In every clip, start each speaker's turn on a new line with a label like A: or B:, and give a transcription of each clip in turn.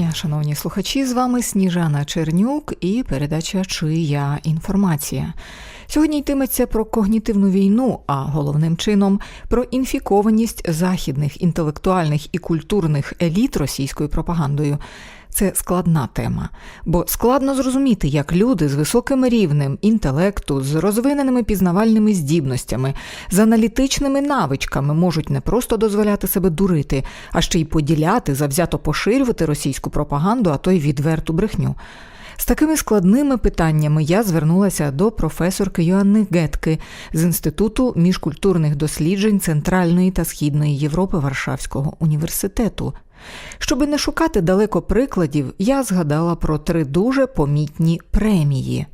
A: Дня, шановні слухачі. З вами Сніжана Чернюк і передача Чия інформація. Сьогодні йтиметься про когнітивну війну, а головним чином про інфікованість західних інтелектуальних і культурних еліт російською пропагандою. Це складна тема, бо складно зрозуміти, як люди з високим рівнем інтелекту, з розвиненими пізнавальними здібностями, з аналітичними навичками можуть не просто дозволяти себе дурити, а ще й поділяти, завзято поширювати російську пропаганду, а то й відверту брехню. З такими складними питаннями я звернулася до професорки Йоанни Гетки з Інституту міжкультурних досліджень Центральної та Східної Європи Варшавського університету. Щоби не шукати далеко прикладів, я згадала про три дуже помітні премії.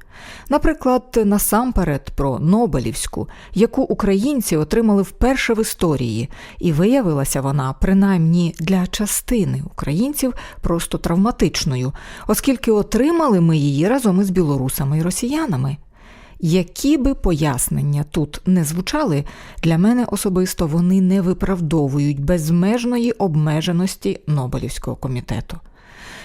A: Наприклад, насамперед про Нобелівську, яку українці отримали вперше в історії, і виявилася вона, принаймні для частини українців, просто травматичною, оскільки отримали ми її разом із білорусами і росіянами. Які би пояснення тут не звучали, для мене особисто вони не виправдовують безмежної обмеженості Нобелівського комітету.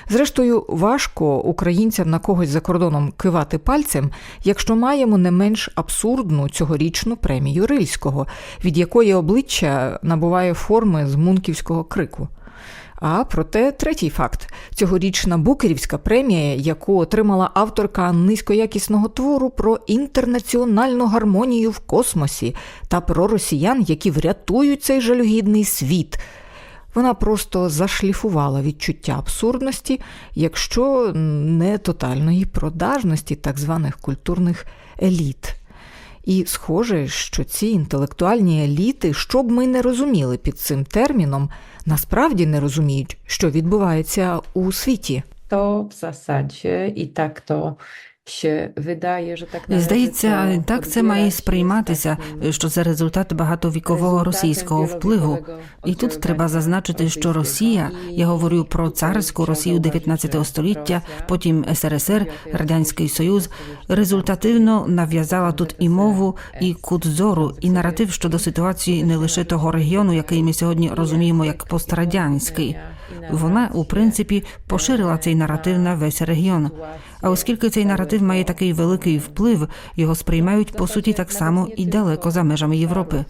A: Зрештою, важко українцям на когось за кордоном кивати пальцем, якщо маємо не менш абсурдну цьогорічну премію Рильського, від якої обличчя набуває форми з мунківського крику. А проте третій факт: цьогорічна Букерівська премія, яку отримала авторка низькоякісного твору про інтернаціональну гармонію в космосі та про росіян, які врятують цей жалюгідний світ. Вона просто зашліфувала відчуття абсурдності, якщо не тотальної продажності так званих культурних еліт. І схоже, що ці інтелектуальні еліти, що б ми не розуміли під цим терміном, насправді не розуміють, що відбувається у світі.
B: To w zasadzie i tak to się wydaje, że так
C: Здається, так це має сприйматися, що це результат багатовікового російського впливу. І тут треба зазначити, що Росія, я говорю про царську Росію 19 століття, потім СРСР, Радянський Союз, результативно нав'язала тут і мову, і кут зору, і наратив щодо ситуації не лише того регіону, який ми сьогодні розуміємо як пострадянський. Вона, у принципі, поширила цей наратив на весь регіон. А оскільки цей наратив має такий великий вплив, його сприймають по суті так само і далеко за межами Європи.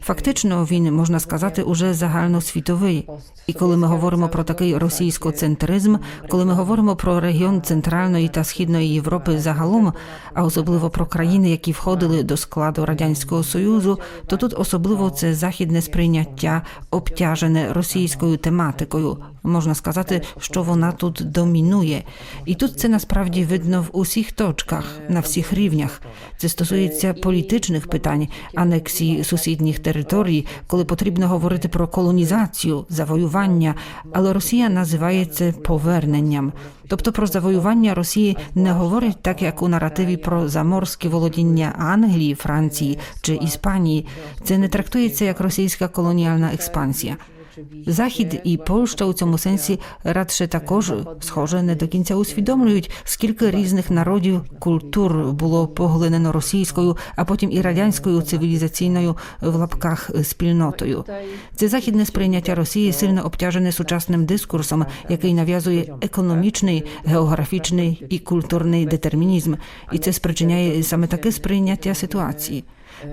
C: Фактично, він можна сказати уже загальносвітовий. І коли ми говоримо про такий російськоцентризм, коли ми говоримо про регіон Центральної та Східної Європи загалом, а особливо про країни, які входили до складу радянського союзу, то тут особливо це західне сприйняття, обтяжене російською тематикою. Можна сказати, що вона тут домінує, і тут це насправді видно в усіх точках, на всіх рівнях. Це стосується політичних питань, анексії сусідніх територій, коли потрібно говорити про колонізацію, завоювання, але Росія називає це поверненням. Тобто про завоювання Росії не говорять так, як у наративі про заморське володіння Англії, Франції чи Іспанії. Це не трактується як російська колоніальна експансія. Захід і Польща у цьому сенсі радше також схоже не до кінця усвідомлюють, скільки різних народів культур було поглинено російською, а потім і радянською цивілізаційною в лапках спільнотою. Це західне сприйняття Росії сильно обтяжене сучасним дискурсом, який нав'язує економічний, географічний і культурний детермінізм, і це спричиняє саме таке сприйняття ситуації.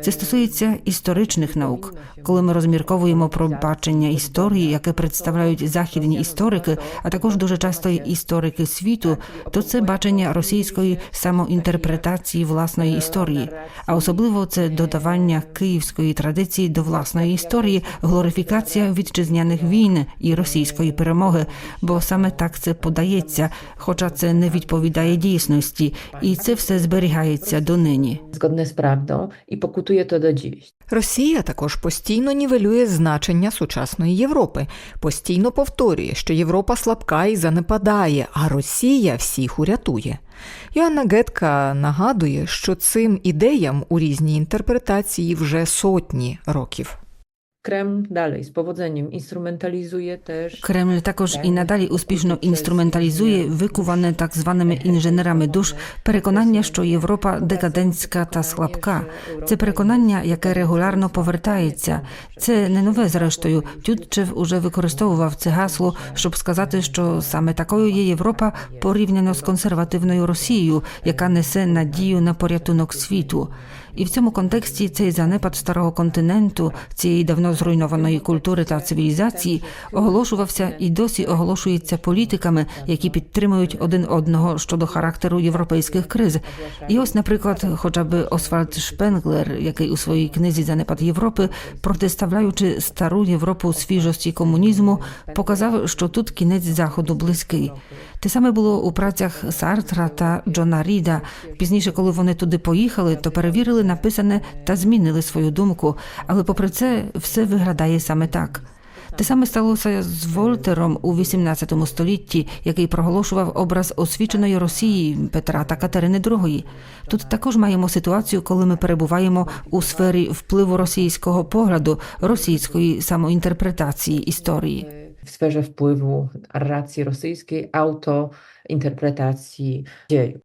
C: Це стосується історичних наук. Коли ми розмірковуємо про бачення історії, яке представляють західні історики, а також дуже часто історики світу, то це бачення російської самоінтерпретації власної історії, а особливо це додавання київської традиції до власної історії, глорифікація вітчизняних війн і російської перемоги, бо саме так це подається, хоча це не відповідає дійсності, і це все зберігається донині.
B: zgodne z prawdą i pokutuje to та dziś.
A: Росія також постійно нівелює значення сучасної Європи, постійно повторює, що Європа слабка і занепадає, а Росія всіх урятує. Йоанна Гетка нагадує, що цим ідеям у різній інтерпретації вже сотні років.
B: Kreml dalej z powodzeniem instrumentalizuje też
C: Кремль також і надалі успішно інструменталізує викуване так званими інженерами душ переконання, що Європа декадентська та слабка. Це переконання, яке регулярно повертається. Це не нове, зрештою. Тютчев уже використовував це гасло, щоб сказати, що саме такою є Європа порівняно з консервативною Росією, яка несе надію на порятунок світу. І в цьому контексті цей занепад старого континенту, цієї давно зруйнованої культури та цивілізації, оголошувався і досі оголошується політиками, які підтримують один одного щодо характеру європейських криз. І ось, наприклад, хоча б Освальд Шпенглер, який у своїй книзі Занепад Європи, протиставляючи стару Європу свіжості комунізму, показав, що тут кінець заходу близький. Те саме було у працях Сартра та Джона Ріда. Пізніше, коли вони туди поїхали, то перевірили написане та змінили свою думку. Але попри це, все виглядає саме так. Те саме сталося з Вольтером у XVIII столітті, який проголошував образ освіченої Росії Петра та Катерини II. Тут також маємо ситуацію, коли ми перебуваємо у сфері впливу російського погляду, російської самоінтерпретації історії.
B: W sferze wpływu narracji rosyjskiej, autointerpretacji dziejów.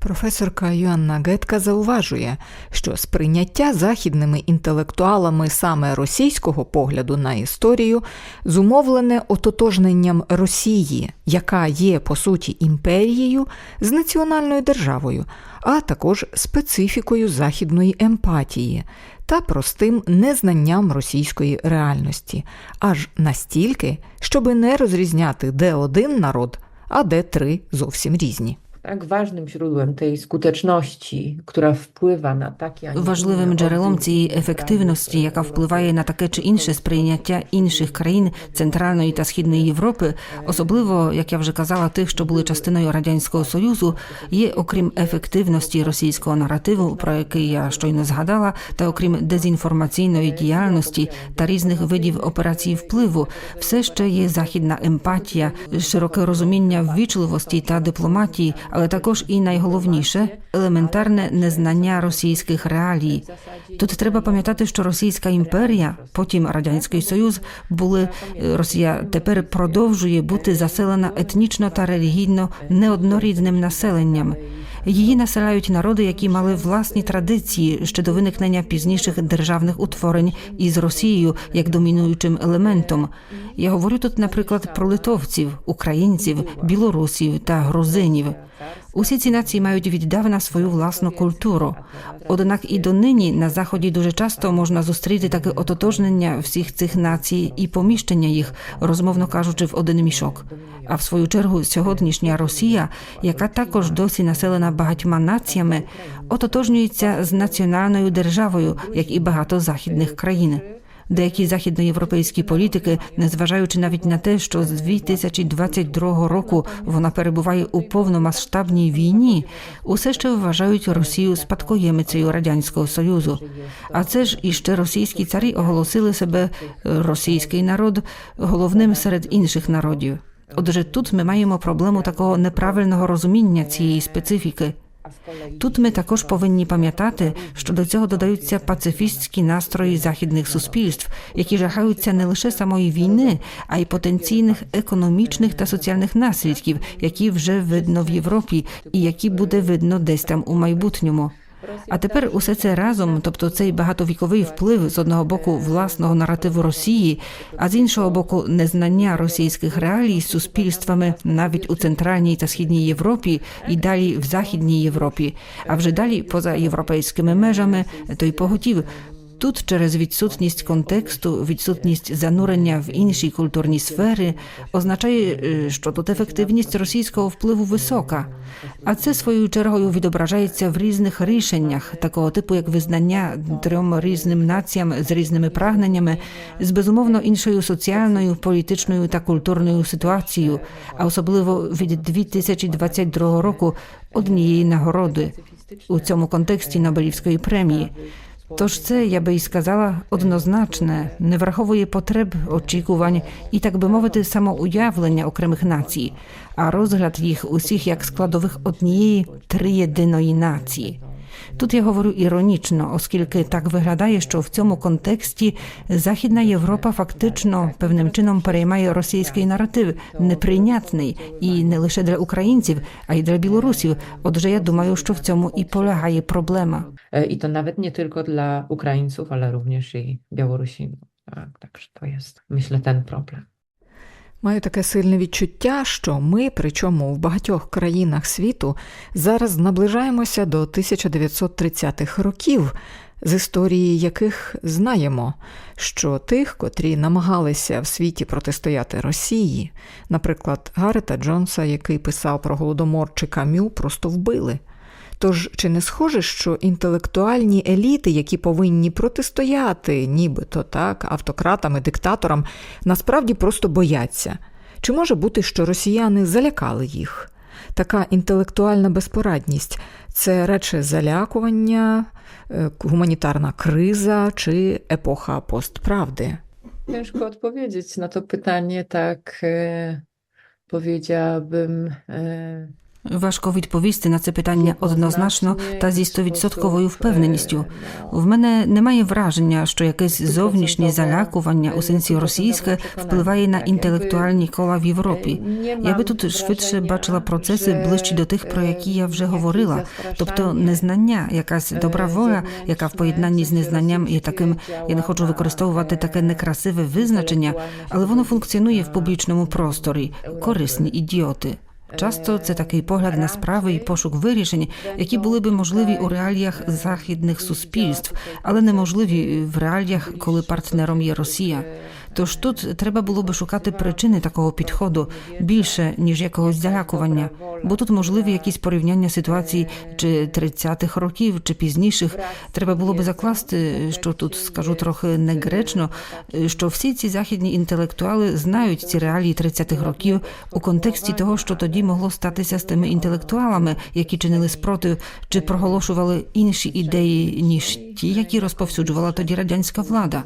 A: Професорка Йоанна Гетка зауважує, що сприйняття західними інтелектуалами саме російського погляду на історію зумовлене ототожненням Росії, яка є по суті імперією з національною державою, а також специфікою західної емпатії та простим незнанням російської реальності, аж настільки, щоби не розрізняти де один народ, а де три зовсім різні.
B: Tak ważnym źródłem tej skuteczności, która wpływa na takie,
C: Важливим джерелом цієї ефективності, яка впливає на таке чи інше сприйняття інших країн Центральної та Східної Європи, особливо, як я вже казала, тих, що були частиною радянського союзу, є окрім ефективності російського наративу, про який я щойно згадала, та окрім дезінформаційної діяльності та різних видів операцій впливу, все ще є західна емпатія, широке розуміння ввічливості та дипломатії, але також і найголовніше елементарне незнання російських реалій. Тут треба пам'ятати, що Російська імперія, потім Радянський Союз, були е, Росія тепер продовжує бути заселена етнічно та релігійно неоднорідним населенням. Її населяють народи, які мали власні традиції ще до виникнення пізніших державних утворень із Росією як домінуючим елементом. Я говорю тут, наприклад, про литовців, українців, білорусів та грузинів. Усі ці нації мають віддавна свою власну культуру. Однак і донині на заході дуже часто можна зустріти таке ототожнення всіх цих націй і поміщення їх, розмовно кажучи, в один мішок. А в свою чергу, сьогоднішня Росія, яка також досі населена багатьма націями, ототожнюється з національною державою, як і багато західних країн. Деякі західноєвропейські політики, незважаючи навіть на те, що з 2022 року вона перебуває у повномасштабній війні, усе ще вважають Росію спадкоємицею радянського союзу. А це ж іще російські царі оголосили себе російський народ головним серед інших народів. Отже, тут ми маємо проблему такого неправильного розуміння цієї специфіки. Тут ми також повинні пам'ятати, що до цього додаються пацифістські настрої західних суспільств, які жахаються не лише самої війни, а й потенційних економічних та соціальних наслідків, які вже видно в Європі, і які буде видно десь там у майбутньому. А тепер усе це разом, тобто цей багатовіковий вплив з одного боку власного наративу Росії, а з іншого боку, незнання російських реалій з суспільствами навіть у центральній та східній Європі і далі в західній Європі, а вже далі поза європейськими межами, то й поготів. Тут через відсутність контексту, відсутність занурення в інші культурні сфери означає, е, що тут ефективність російського впливу висока. А це своєю чергою відображається в різних рішеннях, такого типу, як визнання трьом різним націям з різними прагненнями, з безумовно іншою соціальною, політичною та культурною ситуацією, а особливо від 2022 року однієї нагороди у цьому контексті Нобелівської премії. Тож це, я би і сказала, однозначне, не враховує потреб, очікувань і, так би мовити, самоуявлення окремих націй, а розгляд їх усіх як складових однієї триєдиної нації. Тут я говорю іронічно, оскільки так виглядає, що в цьому контексті Західна Європа фактично певним чином переймає російський наратив, неприйнятний і не лише для українців, а й для білорусів. Отже, я думаю, що в цьому і полягає проблема.
B: E, I to nawet nie tylko dla Ukraińców, ale również i Białorusinów. Tak, także to jest, myślę, ten problem.
A: Маю таке сильне відчуття, що ми, причому в багатьох країнах світу, зараз наближаємося до 1930-х років, з історії яких знаємо, що тих, котрі намагалися в світі протистояти Росії, наприклад, Гарета Джонса, який писав про голодомор чи Кам'ю, просто вбили. Тож чи не схоже, що інтелектуальні еліти, які повинні протистояти, нібито так, автократам і диктаторам, насправді просто бояться? Чи може бути, що росіяни залякали їх? Така інтелектуальна безпорадність це радше залякування, е, гуманітарна криза чи епоха постправди?
B: Ciężko odpowiedzieć na to pytanie tak, e, powiedziałabym.
C: Важко відповісти на це питання однозначно та зі стовідсотковою впевненістю. В мене немає враження, що якесь зовнішнє залякування у сенсі російське впливає на інтелектуальні кола в Європі. Я би тут швидше бачила процеси ближчі до тих, про які я вже говорила, тобто незнання, якась добра воля, яка в поєднанні з незнанням є таким. Я не хочу використовувати таке некрасиве визначення, але воно функціонує в публічному просторі. Корисні ідіоти. Часто це такий погляд на справи і пошук вирішень, які були би можливі у реаліях західних суспільств, але неможливі в реаліях, коли партнером є Росія. Тож тут треба було би шукати причини такого підходу більше ніж якогось залякування, бо тут можливі якісь порівняння ситуацій чи 30-х років, чи пізніших. Треба було би закласти, що тут скажу трохи негречно, що всі ці західні інтелектуали знають ці реалії 30-х років у контексті того, що тоді могло статися з тими інтелектуалами, які чинили спротив чи проголошували інші ідеї ніж ті, які розповсюджувала тоді радянська влада.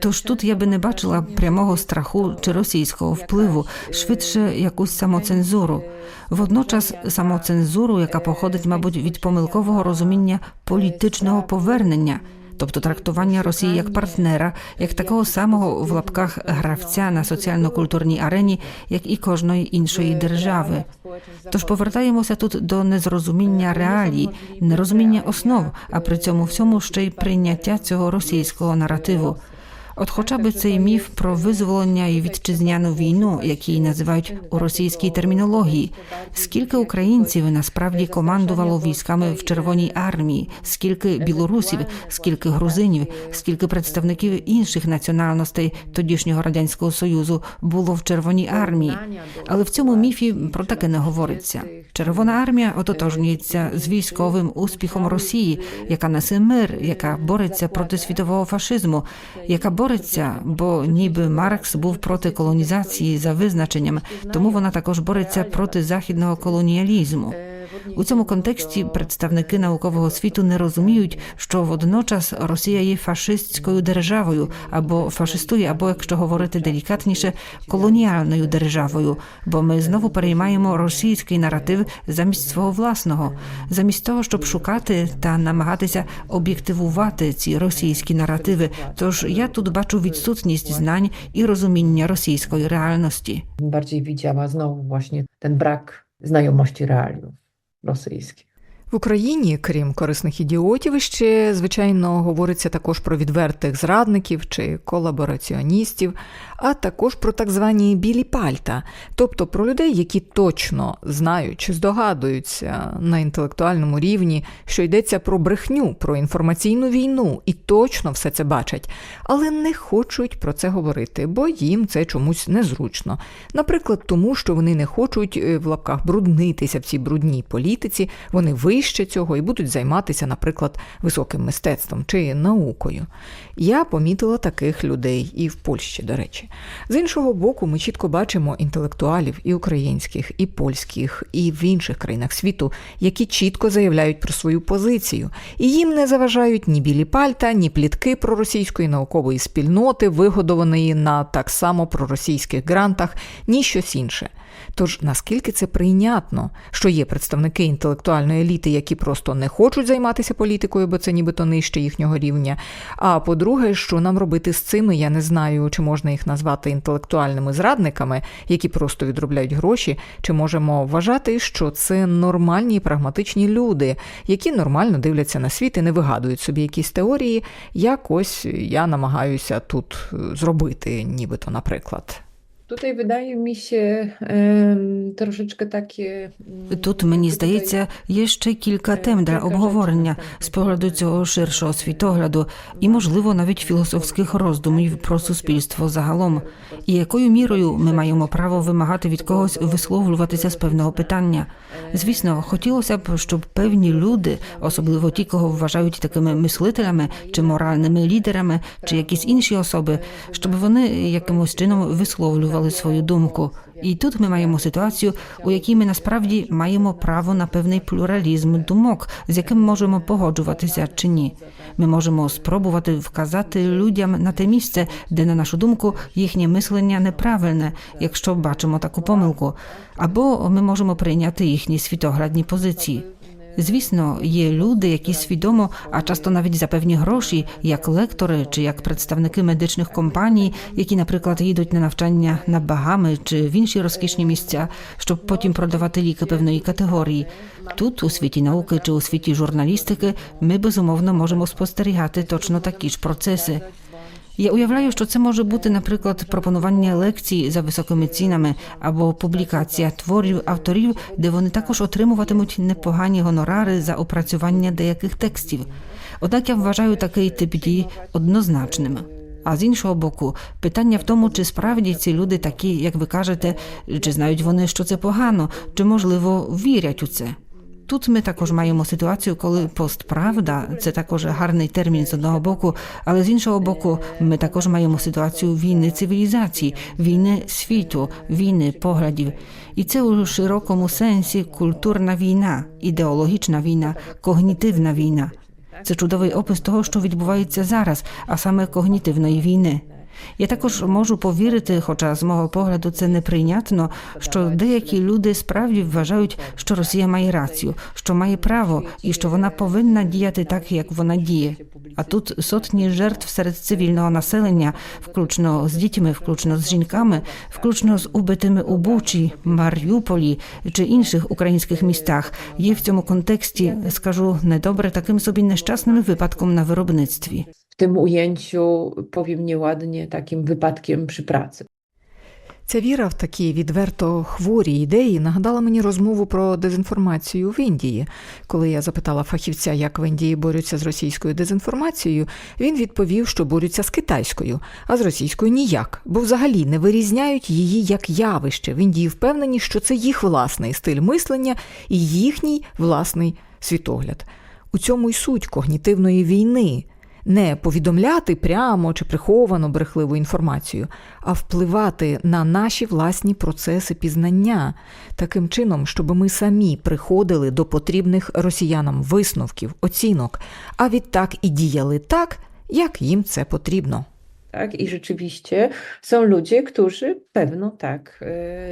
C: Тож тут я би не бачила прямого страху чи російського впливу, швидше якусь самоцензуру. Водночас самоцензуру, яка походить, мабуть, від помилкового розуміння політичного повернення. Тобто трактування Росії як партнера, як такого самого в лапках гравця на соціально-культурній арені, як і кожної іншої держави. Тож повертаємося тут до незрозуміння реалій, нерозуміння основ, а при цьому всьому ще й прийняття цього російського наративу. От хоча б цей міф про визволення і вітчизняну війну, який називають у російській термінології, скільки українців насправді командувало військами в Червоній армії, скільки білорусів, скільки грузинів, скільки представників інших національностей тодішнього радянського союзу було в Червоній армії. Але в цьому міфі про таке не говориться. Червона армія ототожнюється з військовим успіхом Росії, яка несе мир, яка бореться проти світового фашизму, яка бореться, бо ніби Маркс був проти колонізації за визначенням, тому вона також бореться проти західного колоніалізму. У цьому контексті представники наукового світу не розуміють, що водночас Росія є фашистською державою або фашистує, або якщо говорити делікатніше, колоніальною державою. Бо ми знову переймаємо російський наратив замість свого власного, замість того, щоб шукати та намагатися об'єктивувати ці російські наративи. Тож я тут бачу відсутність знань і розуміння російської реальності.
B: bardziej widziała znowu właśnie ten brak znajomości rosyjskich.
A: В Україні, крім корисних ідіотів, ще звичайно говориться також про відвертих зрадників чи колабораціоністів, а також про так звані білі пальта, тобто про людей, які точно знають чи здогадуються на інтелектуальному рівні, що йдеться про брехню, про інформаційну війну, і точно все це бачать, але не хочуть про це говорити, бо їм це чомусь незручно. Наприклад, тому що вони не хочуть е, в лапках бруднитися в цій брудній політиці, вони вище цього і будуть займатися, наприклад, високим мистецтвом чи наукою. Я помітила таких людей і в Польщі, до речі. З іншого боку, ми чітко бачимо інтелектуалів і українських, і польських, і в інших країнах світу, які чітко заявляють про свою позицію, і їм не заважають ні білі пальта, ні плітки проросійської наукової спільноти, вигодованої на так само проросійських грантах, ні щось інше. Тож наскільки це прийнятно, що є представники інтелектуальної еліти які просто не хочуть займатися політикою, бо це нібито нижче їхнього рівня. А по-друге, що нам робити з цими, я не знаю, чи можна їх назвати інтелектуальними зрадниками, які просто відробляють гроші, чи можемо вважати, що це нормальні прагматичні люди, які нормально дивляться на світ і не вигадують собі якісь теорії, як ось я намагаюся тут е, зробити, нібито, наприклад.
B: Mi się em, troszeczkę mm,
C: Тут мені здається, є ще кілька тем для обговорення з погляду цього ширшого світогляду і, можливо, навіть філософських роздумів про суспільство загалом, і якою мірою ми маємо право вимагати від когось висловлюватися з певного питання. Звісно, хотілося б, щоб певні люди, особливо ті, кого вважають такими мислителями чи моральними лідерами, чи якісь інші особи, щоб вони якимось чином висловлювали свою думку. І тут ми маємо ситуацію, у якій ми насправді маємо право на певний плюралізм думок, з яким можемо погоджуватися чи ні. Ми можемо спробувати вказати людям на те місце, де, на нашу думку, їхнє мислення неправильне, якщо бачимо таку помилку, або ми можемо прийняти їхні світоглядні позиції. Звісно, є люди, які свідомо, а часто навіть за певні гроші, як лектори чи як представники медичних компаній, які, наприклад, їдуть на навчання на Багами чи в інші розкішні місця, щоб потім продавати ліки певної категорії. Тут, у світі науки чи у світі журналістики, ми безумовно можемо спостерігати точно такі ж процеси. Я уявляю, що це може бути, наприклад, пропонування лекцій за високими цінами або публікація творів авторів, де вони також отримуватимуть непогані гонорари за опрацювання деяких текстів. Однак я вважаю такий тип дій однозначним. А з іншого боку, питання в тому, чи справді ці люди такі, як ви кажете, чи знають вони, що це погано, чи можливо вірять у це. Тут ми також маємо ситуацію, коли постправда це також гарний термін з одного боку, але з іншого боку, ми також маємо ситуацію війни цивілізацій, війни світу, війни поглядів. І це у широкому сенсі культурна війна, ідеологічна війна, когнітивна війна. Це чудовий опис того, що відбувається зараз, а саме когнітивної війни. Я також можу повірити, хоча з мого погляду це неприйнятно, що деякі люди справді вважають, що Росія має рацію, що має право і що вона повинна діяти так, як вона діє. А тут сотні жертв серед цивільного населення, включно з дітьми, включно з жінками, включно з убитими у Бучі, Маріуполі чи інших українських містах, є в цьому контексті, скажу недобре, таким собі нещасним випадком на виробництві.
B: Tym ujęciu, powiem nieładnie, takim wypadkiem przy pracy.
A: Ця віра в такі відверто хворі ідеї нагадала мені розмову про дезінформацію в Індії. Коли я запитала фахівця, як в Індії борються з російською дезінформацією, він відповів, що борються з китайською, а з російською ніяк, бо взагалі не вирізняють її як явище. В Індії впевнені, що це їх власний стиль мислення і їхній власний світогляд. У цьому й суть когнітивної війни не повідомляти прямо чи приховано брехливу інформацію, а впливати на наші власні процеси пізнання таким чином, щоб ми самі приходили до потрібних росіянам висновків, оцінок, а відтак і діяли так, як їм це потрібно.
B: Tak? I rzeczywiście są ludzie, którzy pewno tak.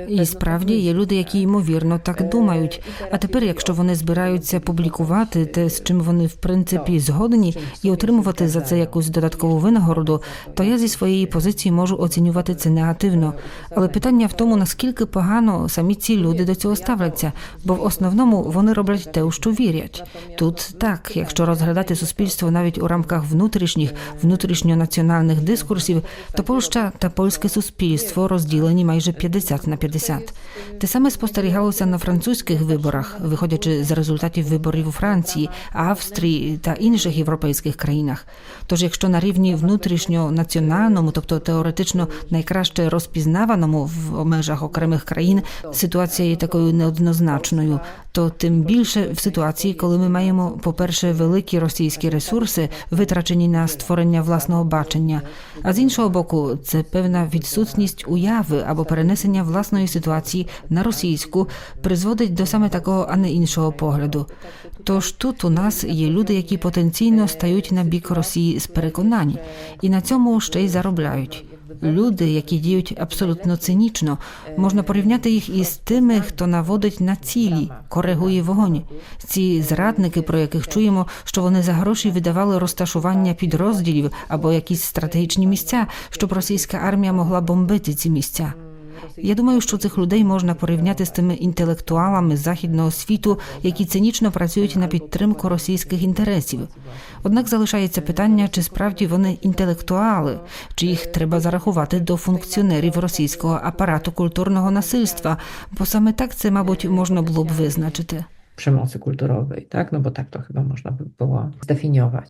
B: pewno
C: І справді є люди, які ймовірно так думають. А тепер, якщо вони збираються публікувати те, з чим вони в принципі згодні, і отримувати за це якусь додаткову винагороду, то я зі своєї позиції можу оцінювати це негативно. Але питання в тому, наскільки погано самі ці люди до цього ставляться, бо в основному вони роблять те, у що вірять. Тут так, якщо розглядати суспільство навіть у рамках внутрішніх, внутрішньонаціональних дискурсів, то Польща та польське суспільство розділені майже 50 на 50. Те саме спостерігалося на французьких виборах, виходячи з результатів виборів у Франції, Австрії та інших європейських країнах. Тож, якщо на рівні внутрішньонаціональному, тобто теоретично найкраще розпізнаваному в межах окремих країн, ситуація є такою неоднозначною, то тим більше в ситуації, коли ми маємо, по-перше, великі російські ресурси, витрачені на створення власного бачення, а з іншого боку, це певна відсутність уяви або перенесення власної ситуації на російську призводить до саме такого, а не іншого погляду. Тож тут у нас є люди, які потенційно стають на бік Росії з переконань, і на цьому ще й заробляють. Люди, які діють абсолютно цинічно, можна порівняти їх із тими, хто наводить на цілі, коригує вогонь. Ці зрадники, про яких чуємо, що вони за гроші видавали розташування підрозділів або якісь стратегічні місця, щоб російська армія могла бомбити ці місця. Я думаю, що цих людей можна порівняти з тими інтелектуалами західного світу, які цинічно працюють на підтримку російських інтересів. Однак залишається питання, чи справді вони інтелектуали, чи їх треба зарахувати до функціонерів російського апарату культурного насильства, бо саме так це, мабуть, можна було б визначити.
B: Przemocy kulturowej, tak? No bo tak to chyba można by było zdefiniować.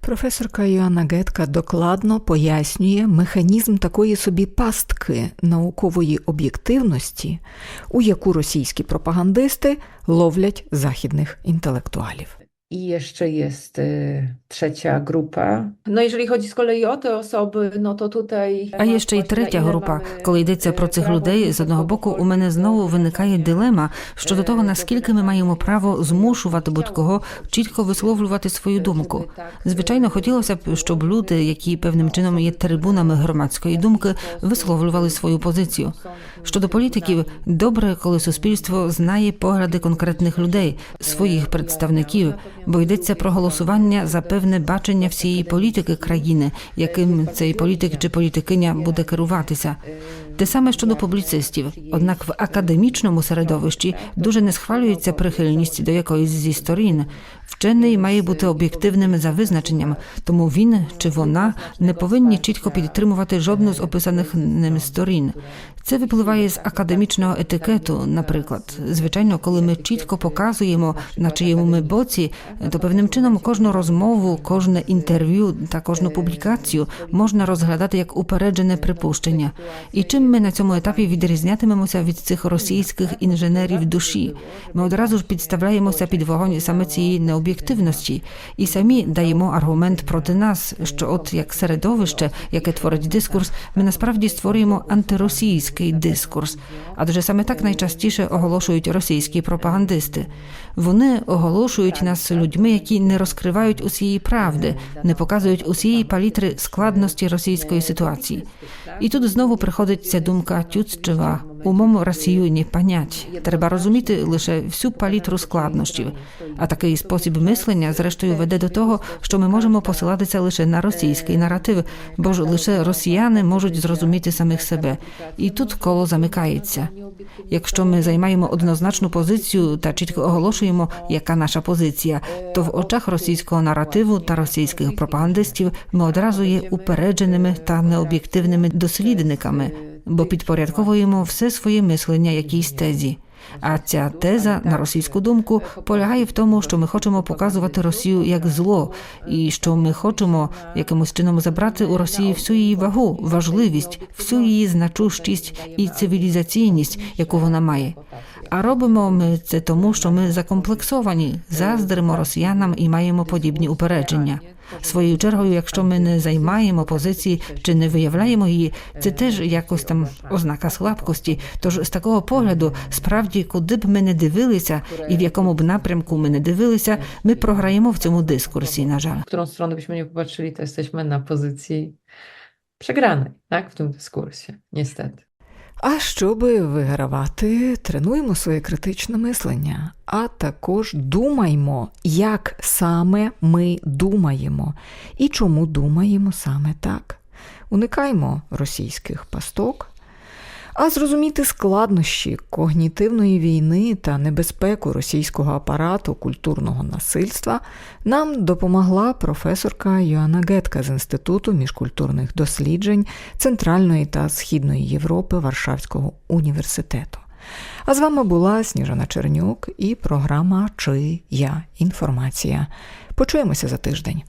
A: Професорка Йоанна Гетка докладно пояснює механізм такої собі пастки наукової об'єктивності, у яку російські пропагандисти ловлять західних інтелектуалів.
B: I jeszcze jest y, trzecia grupa. No jeżeli chodzi z kolei o te osoby, no to tutaj...
C: А є ще й третя група. Коли йдеться про цих людей, з одного боку, у мене знову виникає дилема щодо того, наскільки ми маємо право змушувати будь-кого чітко висловлювати свою думку. Звичайно, хотілося б, щоб люди, які певним чином є трибунами громадської думки, висловлювали свою позицію. Щодо політиків, добре, коли суспільство знає погляди конкретних людей, своїх представників, бо йдеться про голосування за певне бачення всієї політики країни, яким цей політик чи політикиня буде керуватися. Те саме щодо публіцистів. Однак в академічному середовищі дуже не схвалюється прихильність до якоїсь зі сторін. Вчений має бути об'єктивним за визначенням, тому він чи вона не повинні чітко підтримувати жодну з описаних ним сторін. Це випливає з академічного етикету, наприклад. Звичайно, коли ми чітко показуємо, на чиєму ми боці, то певним чином кожну розмову, кожне інтерв'ю та кожну публікацію можна розглядати як упереджене припущення. І чим ми на цьому етапі відрізнятимемося від цих російських інженерів душі? Ми одразу ж підставляємося під вогонь саме цієї необ'єктивності і самі даємо аргумент проти нас, що, от як середовище, яке творить дискурс, ми насправді створюємо антиросійський дискурс, адже саме так найчастіше оголошують російські пропагандисти. Вони оголошують нас людьми, які не розкривають усієї правди, не показують усієї палітри складності російської ситуації. І тут знову приходить ця думка Тюцчева умом Росію не понять. Треба розуміти лише всю палітру складнощів. А такий спосіб мислення, зрештою, веде до того, що ми можемо посилатися лише на російський наратив, бо ж лише росіяни можуть зрозуміти самих себе. І тут коло замикається. Якщо ми займаємо однозначну позицію та чітко оголошуємо, яка наша позиція, то в очах російського наративу та російських пропагандистів ми одразу є упередженими та необ'єктивними дослідниками, бо підпорядковуємо все своє мислення якійсь тезі. А ця теза, на російську думку, полягає в тому, що ми хочемо показувати Росію як зло, і що ми хочемо якимось чином забрати у Росії всю її вагу, важливість, всю її значущість і цивілізаційність, яку вона має. А робимо ми це тому, що ми закомплексовані, заздримо росіянам і маємо подібні упередження. Своєю чергою, якщо ми не займаємо позиції чи не виявляємо її, це теж якось там ознака слабкості. Тож з такого погляду, справді, куди б ми не дивилися і в якому б напрямку ми не дивилися, ми програємо в цьому дискурсі. На жаль.
B: Którą stronę byśmy nie popatrzyli, to jesteśmy na pozycji przegranej, tak? W tym dyskursie, niestety.
A: А щоби вигравати, тренуємо своє критичне мислення, а також думаймо, як саме ми думаємо і чому думаємо саме так. Уникаймо російських пасток. А зрозуміти складнощі когнітивної війни та небезпеку російського апарату культурного насильства нам допомогла професорка Йоанна Гетка з Інституту міжкультурних досліджень Центральної та Східної Європи Варшавського університету. А з вами була Сніжана Чернюк і програма Чи я інформація. Почуємося за тиждень.